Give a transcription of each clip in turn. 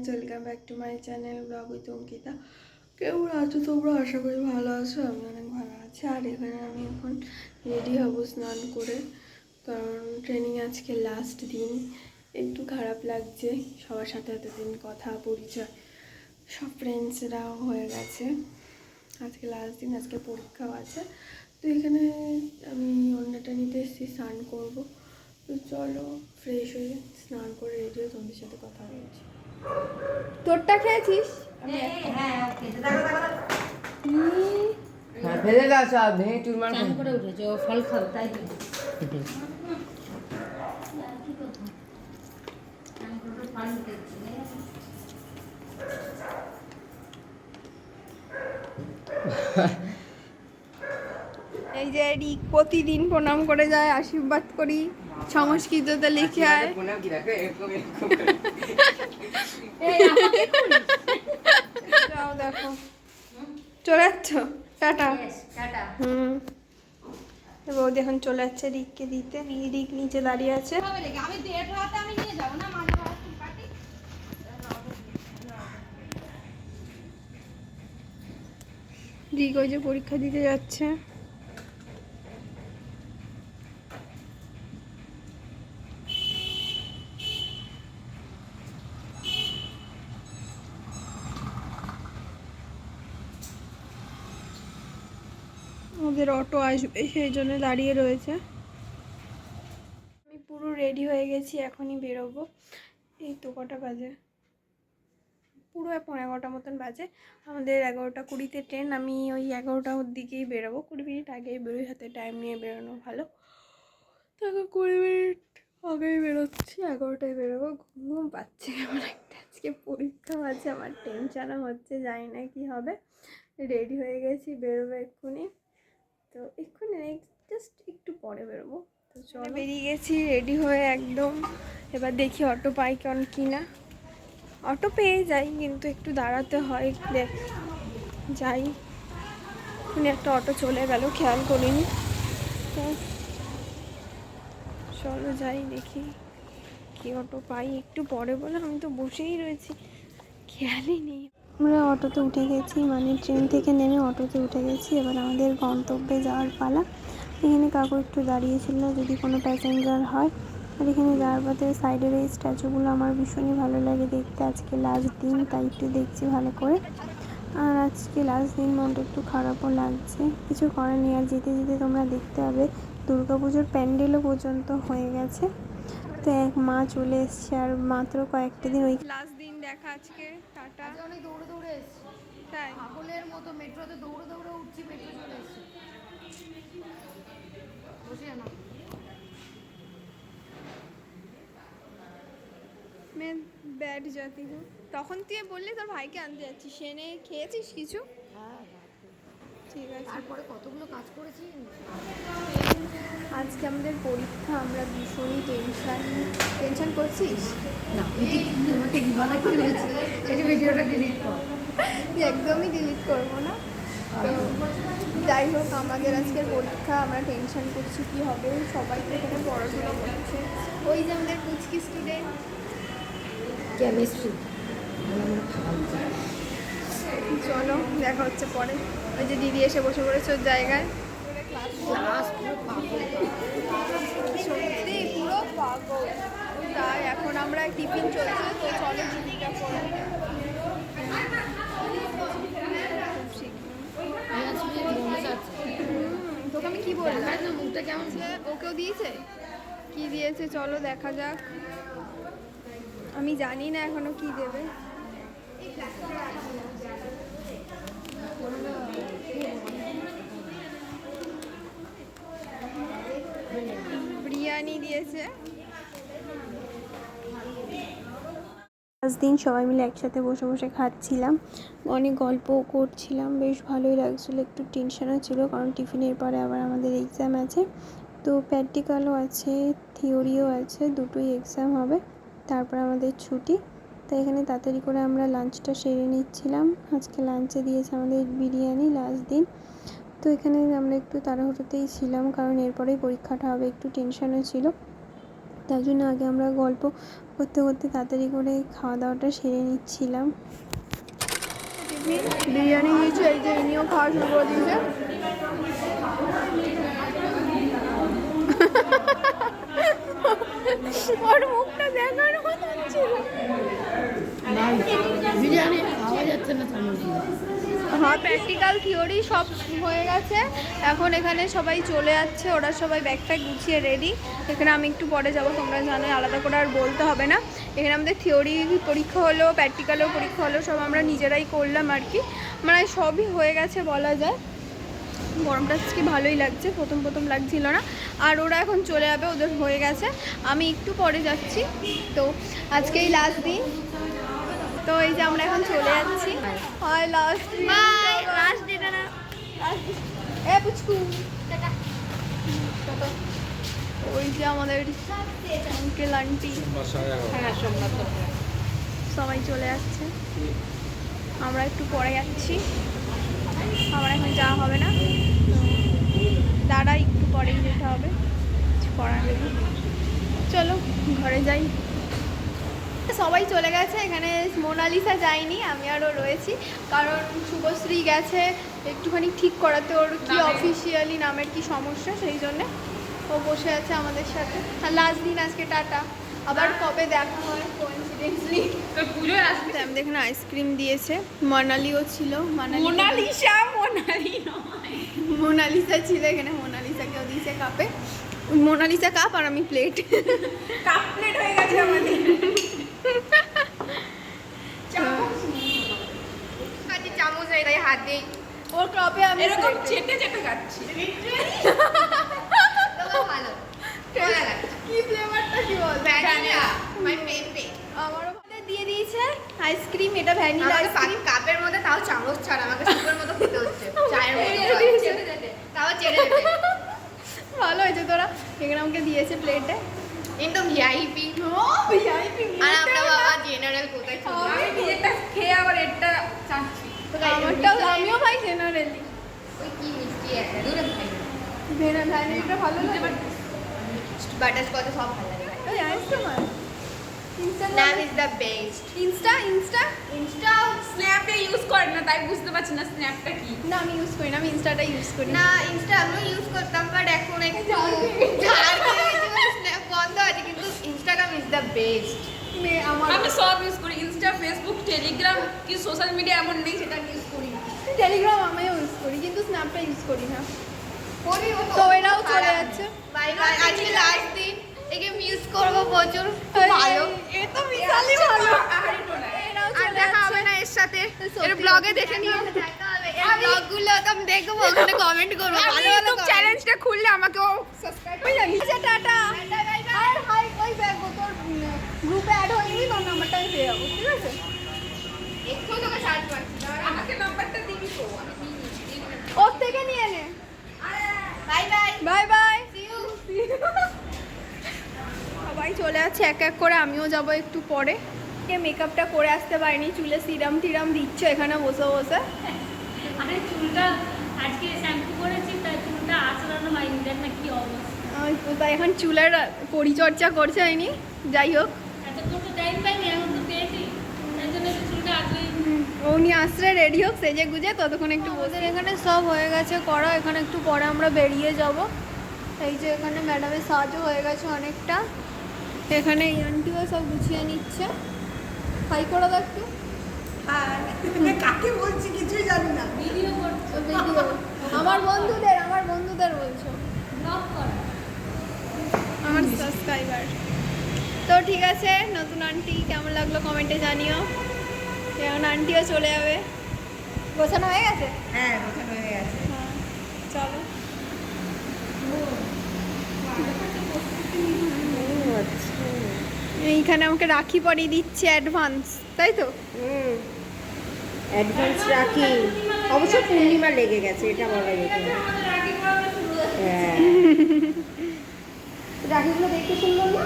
Friends welcome back to my channel vlog with Ankita কেমন আছো তোমরা? আশা করি ভালো আছো, আমি অনেক ভালো আছি। আর এখানে আমি এখন রেডি হব স্নান করে, কারণ ট্রেনিং আজকে লাস্ট দিন। একটু খারাপ লাগছে, সবার সাথে এতদিন কথা, পরিচয়, সব ফ্রেন্ডসরাও হয়ে গেছে। আজকে লাস্ট দিন, আজকে পরীক্ষাও আছে। তো এখানে আমি অন্যটা নিতে এসেছি, স্নান করব। তো চলো ফ্রেশ হয়ে স্নান করে রেডি হয়ে তোমাদের সাথে কথা বলছি। তোরটা খেয়েছিস হ্যাঁ ফেলে দাও সব ভেঙে চুরমার করে উঠেছে ও ফল খাবে তাই তো। চান করে ফল খেয়েছে। এই যে রিক প্রতিদিন প্রণাম করে যায় আশীর্বাদ করি সংস্কৃততে লিখে আয় দেখো। চলে যাচ্ছ? টাটা। হুম। বৌদি এখন চলে যাচ্ছে রিককে দিতে। রিক নিচে দাঁড়িয়ে আছে। রিক ওই যে পরীক্ষা দিতে যাচ্ছে। অটো আসবে সেই জন্য দাঁড়িয়ে রয়েছে। আমি পুরো রেডি হয়ে গেছি, এখনই বেরোবো। এই তো কটা বাজে? পুরো পনেরো এগারোটা মতন বাজে। আমাদের এগারোটা কুড়িতে ট্রেন আমি ওই এগারোটার দিকেই বেরোবো। কুড়ি মিনিট আগেই বেরোই, হাতে টাইম নিয়ে বেরোনো ভালো। তো কুড়ি মিনিট আগেই বেরোচ্ছি, এগারোটায় বেরোবো। ঘুম পাচ্ছে আমার একটা। আজকে পরীক্ষা আছে, আমার টেনশানও হচ্ছে, জানি না কি হবে। রেডি হয়ে গেছি, বেরোবো এক্ষুনি। তো এক্ষুনি জাস্ট একটু পরে বেরোবো। তো চলো। বেরিয়ে গেছি রেডি হয়ে একদম। এবার দেখি অটো পাই কেমন কি না অটো পেয়ে যাই কিন্তু একটু দাঁড়াতে হয় দেখ যাই। এখানে একটা অটো চলে গেল খেয়াল করিনি। তো চলো যাই দেখি কি অটো পাই। একটু পরে বলে আমি তো বসেই রয়েছি। খেয়ালই নেই। আমরা অটোতে উঠে গেছি মানে ট্রেন থেকে নেমে অটোতে উঠে গেছি। এবার আমাদের গন্তব্যে যাওয়ার পালা। এখানে কাকু একটু দাঁড়িয়েছিল যদি কোনো প্যাসেঞ্জার হয়। আর এখানে যাওয়ার পথে সাইডের এই স্ট্যাচুগুলো আমার ভীষণই ভালো লাগে দেখতে। আজকে লাস্ট দিন, তাই একটু দেখছি ভালো করে। আর আজকে লাস্ট দিন মনটা একটু খারাপও লাগছে। কিছু করার নেই, আর যেতে যেতে তোমরা দেখতে পাবে, দুর্গাপুজোর প্যান্ডেলও পর্যন্ত হয়ে গেছে। তো এক মা চলে এসছে, আর মাত্র কয়েকটা দিন ওই লাস্ট দেখা আজকে টাটা। অনেক দৌড়ে দৌড়ে এসছি। তাই? পাগলের মতো মেট্রোতে দৌড়ে দৌড়ে উঠছি মেট্রো চলে এসেছি। বসে না মেন ব্যাড জাতি। তখন তুই বললি তোর ভাইকে আনতে যাচ্ছিস সেনে খেয়েছিস কিছু? ঠিক আছে তারপরে কতগুলো কাজ করেছি? আজকে আমাদের পরীক্ষা আমরা ভীষণই টেনশন টেনশন করছিস? না এই ভিডিওটা ডিলিট কর। একদমই ডিলিট করব না। যাই হোক আমাদের আজকের পরীক্ষা আমরা টেনশন করছি কি হবে সবাই তো এখানে পড়াশোনা করছে। ওই যে আমাদের কুচকি স্টুডেন্ট কেমিস্ট্রি চলো দেখা হচ্ছে পরে। ওই যে দিদি এসে বসে পড়েছে ওর জায়গায়। পুরো সত্যি পুরো তাই এখন আমরা টিফিন চলছে তো চলো টিফিনটা হুম, তোকে আমি কি বললাম? মুখটা কেমন সে ওকেও দিয়েছে? কি দিয়েছে? চলো দেখা যাক। আমি জানি না এখনও কি দেবে। বিরিয়ানি দিয়েছে। পাঁচ দিন সবাই মিলে একসাথে বসে বসে খাচ্ছিলাম। অনেক গল্পও করছিলাম। বেশ ভালোই লাগছিল। একটু টেনশনও ছিল কারণ টিফিনের পরে আবার আমাদের এক্সাম আছে। তো প্র্যাকটিক্যালও আছে থিওরিও আছে, দুটোই এক্সাম হবে। তারপর আমাদের ছুটি। তো এখানে তাড়াতাড়ি করে আমরা লাঞ্চটা সেরে নিচ্ছিলাম। আজকে লাঞ্চে দিয়েছে আমাদের বিরিয়ানি লাস্ট দিন। তো এখানে আমরা একটু তাড়াহুড়োতেই ছিলাম কারণ এরপরেই পরীক্ষাটা হবে একটু টেনশনও ছিল। তার জন্য আগে আমরা গল্প করতে করতে তাড়াতাড়ি করে খাওয়া দাওয়াটা সেরে নিচ্ছিলাম। বিরিয়ানি নিয়েছে এই যে ইনিও খাওয়া শুরু করে দিয়েছে। ওর মুখটা দেখার হ্যাঁ প্র্যাকটিক্যাল থিওরি সব হয়ে গেছে। এখন এখানে সবাই চলে যাচ্ছে, ওরা সবাই ব্যাগটা গুছিয়ে রেডি এখানে আমি একটু পরে যাব, তোমরা জানো, আলাদা করে আর বলতে হবে না। এখানে আমাদের থিওরি পরীক্ষা হলো প্র্যাকটিক্যালও পরীক্ষা হলো, সব আমরা নিজেরাই করলাম আর কি। মানে সবই হয়ে গেছে বলা যায়। গরমটা আজকে ভালোই লাগছে প্রথম প্রথম লাগছিল না। আর ওরা এখন চলে যাবে ওদের হয়ে গেছে। আমি একটু পরে যাচ্ছি। তো আজকেই লাস্ট দিন। তো এই যে আমরা এখন চলে যাচ্ছি। হয় লাস্ট লাস্ট দিন না। এ পুচকু। ওই যে আমাদের আঙ্কেল আন্টি সবাই চলে যাচ্ছে। আমরা একটু পরে যাচ্ছি। আমার এখন যাওয়া হবে না। দাদা একটু পরেই যেতে হবে। কিছু করার নেই। চলো ঘরে যাই। সবাই চলে গেছে এখানে মোনালিসা যায়নি আমি আরও রয়েছি। কারণ শুভশ্রী গেছে একটুখানি ঠিক করাতে ওর কি অফিসিয়ালি নামের কি সমস্যা সেই জন্যে ও বসে আছে আমাদের সাথে। আর লাস্ট দিন আজকে টাটা। আবার কবে দেখা হয়? দেখুন আইসক্রিম দিয়েছে। মানালিও ছিল মানালি মোনালিসা মোনালি মোনালিসা ছিল এখানে মোনালিসাকেও দিয়েছে কাপে মোনালিসা কাপ আর আমি প্লেট কাপ প্লেট হয়ে গেছে আমাদের। চামচ এটাই হাতে ওর কাপে আমি এরকম চেটে চেটে খাচ্ছি। ভালো। কি ফ্লেভারটা কি বল? ভ্যানিলা মাই ফেভারিট আমারও ভালো দিয়ে দিয়েছে আইসক্রিম এটা ভ্যানিলা আইসক্রিম। কাপের মধ্যে তাও চামচ ছাড়া আমাকে সুপের মতো খেতে হচ্ছে। চায়ের মধ্যে তাও চেটে ভালো হয়েছে তোরা। এখানে আমাকে দিয়েছে প্লেটে। একদম ভিআইপি ও ভিআইপি আর আমরা বাবা জেনারেল কোথায় চলে আমি নিজেরটা খেয়ে আবার এটা চাচ্ছি আমারটাও আমিও ভাই জেনারেলি ওই কি মিষ্টি একটা দূরে খাই ভ্যানিলাটা ভালো লাগে। বাটার স্কচ সব ভালো লাগে। ওই ice cream snap is the best insta insta insta স্ন্যাপে use করে না তাই বুঝতে পারছি না স্ন্যাপটা কি। না আমি ইউজ করি না আমি ইনস্টাটা ইউজ করি। না ইনস্টা আমিও ইউজ করতাম বাট এখন একটু স্ন্যাপ বন্ধ আছে কিন্তু ইনস্টাগ্রাম ইজ দ্য বেস্ট আমি সব ইউজ করি ইনস্টা ফেসবুক টেলিগ্রাম কি সোশ্যাল মিডিয়া এমন নেই সেটা ইউজ করি। টেলিগ্রাম আমিও ইউজ করি কিন্তু স্ন্যাপটা ইউজ করি না। করি তো এরাও চলে যাচ্ছে। বাই বাই আজকে লাস্ট দিন। একে মিস করব প্রচুর। ভালো। এ তো বিশালই ভালো। আর দেখা হবে না এর সাথে। এর ব্লগে দেখে নিও। এর ব্লগগুলো আমি দেখব ওখানে কমেন্ট করব। ভালো ভালো চ্যালেঞ্জটা খুললে আমাকেও সাবস্ক্রাইব ওই জানি আচ্ছা টাটা। আর হাই ওই ব্যাগ তোর গ্রুপে অ্যাড হয়ে গেলি তোর নাম্বারটা আমি পেয়ে যাব ঠিক আছে? এক্ষুনি তোকে সার্চ মারছি আমাকে নাম্বারটা দিবি তো। আমি নিয়ে ওর থেকে নিয়ে নে। Bye bye bye bye see you সবাই চলে যাচ্ছে এক এক করে আমিও যাব একটু পরে। কে মেকআপটা করে আসতে পারিনি চুলে সিরাম টিরাম দিচ্ছে এখানে বসে বসে। আরে চুলটা আজকে শ্যাম্পু করেছি তাই চুলটা আঁচড়ানো হয়নি দেখ না কি অবস্থা। তাই এখন চুলের পরিচর্যা করছে হয়নি যাই হোক। ও আসলে রেডি হোক সেজে গুজে ততক্ষণ একটু বসে। এখানে সব হয়ে গেছে করা এখানে একটু পরে আমরা বেরিয়ে যাব। এই যে এখানে ম্যাডামের সাহায্য হয়ে গেছে অনেকটা। এখানে এই আন্টিও সব গুছিয়ে নিচ্ছে। হাই করে দাও একটু। কাকে বলছি কিছুই জানি না। ভিডিও করছি। ভিডিও। আমার বন্ধুদের আমার বন্ধুদের বলছো। ব্লগ করা। আমার সাবস্ক্রাইবার তো ঠিক আছে নতুন আন্টি কেমন লাগল কমেন্টে জানিও। কেমন আন্টিও চলে যাবে। গোছানো হয়ে গেছে? হ্যাঁ গোছানো হয়ে গেছে। হ্যাঁ চলো। এইখানে আমাকে রাখি পরিয়ে দিচ্ছে অ্যাডভান্স তাই তো? অ্যাডভান্স রাখি। অবশ্য পূর্ণিমা লেগে গেছে এটা বলা যেতে। হ্যাঁ। রাখিগুলো দেখতে সুন্দর না?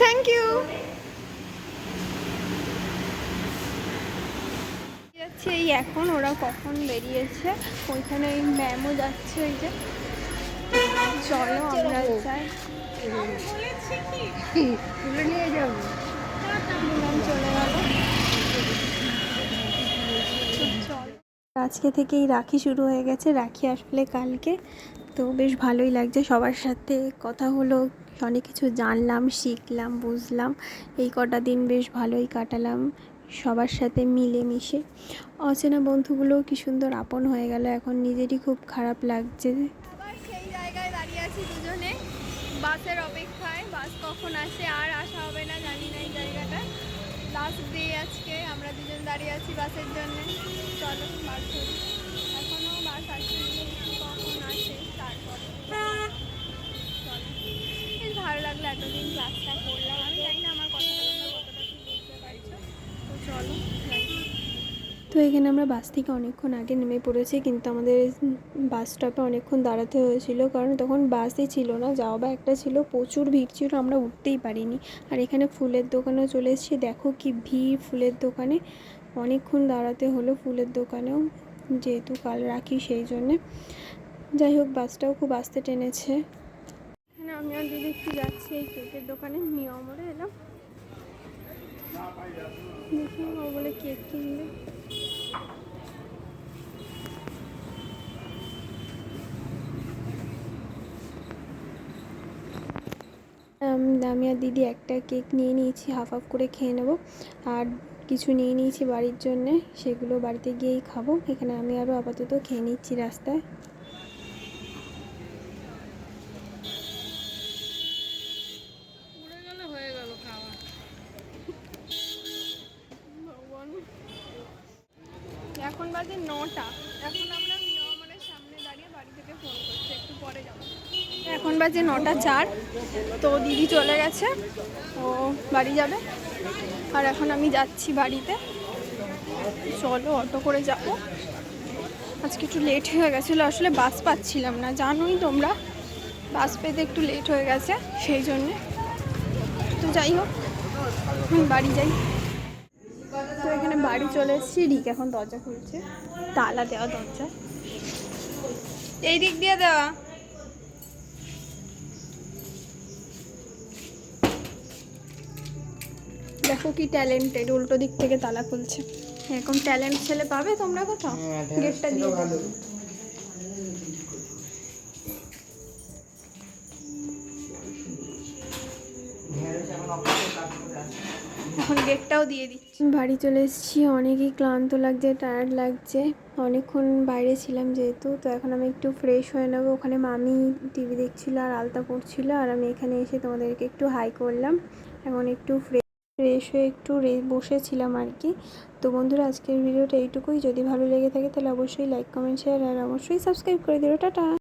থ্যাংক ইউ যাচ্ছে এই এখন ওরা কখন বেরিয়েছে? ওইখানে ওই ম্যামও যাচ্ছে ওই যে। চলো আমরা যাই তুলে নিয়ে যাব। চলে গেল আজকে থেকেই রাখি শুরু হয়ে গেছে। রাখি আসলে কালকে। তো বেশ ভালোই লাগছে। সবার সাথে কথা হলো অনেক কিছু জানলাম শিখলাম বুঝলাম। এই কটা দিন বেশ ভালোই কাটালাম সবার সাথে মিলেমিশে। অচেনা বন্ধুগুলো কি সুন্দর আপন হয়ে গেল। এখন নিজেরই খুব খারাপ লাগছে আবার সেই জায়গায় দাঁড়িয়ে আছি দুজনে বাসের অপেক্ষায়, বাস কখন আসে আর আসা হবে না, জানি না এই জায়গাটা। লাস্ট ডে আজকে, আমরা দুজন দাঁড়িয়ে আছি বাসের জন্য। চলো, বাস ধরি। এখনও বাস আসেনি কখন আসে তারপরে। চলো। বেশ ভালো লাগল এতদিন ক্লাসটা করলাম। আমি জানি না আমার কথাটা তোমরা কতটা কি বুঝতে পারছ তো চলো যাই। তো এখানে আমরা বাস থেকে অনেকক্ষণ আগে নেমে পড়েছি, কিন্তু আমাদের বাস স্টপে অনেকক্ষণ দাঁড়াতে হয়েছিল। কারণ তখন বাসই ছিল না, যাওয়া বা একটা ছিল, প্রচুর ভিড় ছিল, আমরা উঠতেই পারিনি। আর এখানে ফুলের দোকানেও চলে এসেছি। দেখো কি ভিড় ফুলের দোকানে। অনেকক্ষণ দাঁড়াতে হলো ফুলের দোকানেও, যেহেতু কাল রাখি সেই জন্যে। যাই হোক বাসটাও খুব আস্তে টেনেছে। এখানে আমি আর দিদি একটু যাচ্ছি এই কেকের দোকানে। নিয়মরে এলাম। দেখি ও বলে কেক কিনবে। আম, আর দিদি একটা কেক নিয়ে নিয়েছি হাফ হাফ করে খেয়ে নেব। আর কিছু নিয়ে নিয়েছি বাড়ির জন্যে সেগুলো বাড়িতে গিয়েই খাব। এখানে আমি আরও আপাতত খেয়ে নিচ্ছি রাস্তায় উড়ে গেলে হয়ে গেল খাওয়া এখন বাজে নটা এখন আমরা নিয়মনের সামনে দাঁড়িয়ে বাড়ি থেকে ফোন করছি একটু পরে যাব এখন বাজে নটা চার, তো দিদি চলে গেছে, ও বাড়ি যাবে। আর এখন আমি যাচ্ছি বাড়িতে। চলো, অটো করে যাব। আজকে একটু লেট হয়ে গেছিল, আসলে বাস পাচ্ছিলাম না। জানোই তোমরা বাস পেতে একটু লেট হয়ে গেছে, সেই জন্যে। তো যাই হোক বাড়ি যাই। তো এখানে বাড়ি চলে এসেছি, রিক এখন দরজা খুলছে। তালা দেওয়া দরজা। এই দিক দিয়ে দেওয়া। দেখো কি ট্যালেন্টেড উল্টো দিক থেকে তালা খুলছে। এরকম ট্যালেন্ট ছেলে পাবে তোমরা কোথাও? গেটটা দিয়ে দাও। এখন গেটটাও দিয়ে দিচ্ছি। বাড়ি চলে এসেছি অনেকই ক্লান্ত লাগছে টায়ার্ড লাগছে। অনেকক্ষণ বাইরে ছিলাম যেহেতু তো এখন আমি একটু ফ্রেশ হয়ে নেব। ওখানে মামি টিভি দেখছিল আর আলতা পড়ছিল আর আমি এখানে এসে তোমাদেরকে একটু হাই করলাম। এখন একটু ফ্রেশ ফ্রেশ হয়ে একটু রে, বসেছিলাম আর কি। তো বন্ধুরা, আজকের ভিডিওটা এইটুকুই। যদি ভালো লেগে থাকে, তাহলে অবশ্যই লাইক কমেন্ট শেয়ার আর অবশ্যই সাবস্ক্রাইব করে দেবে টাটা!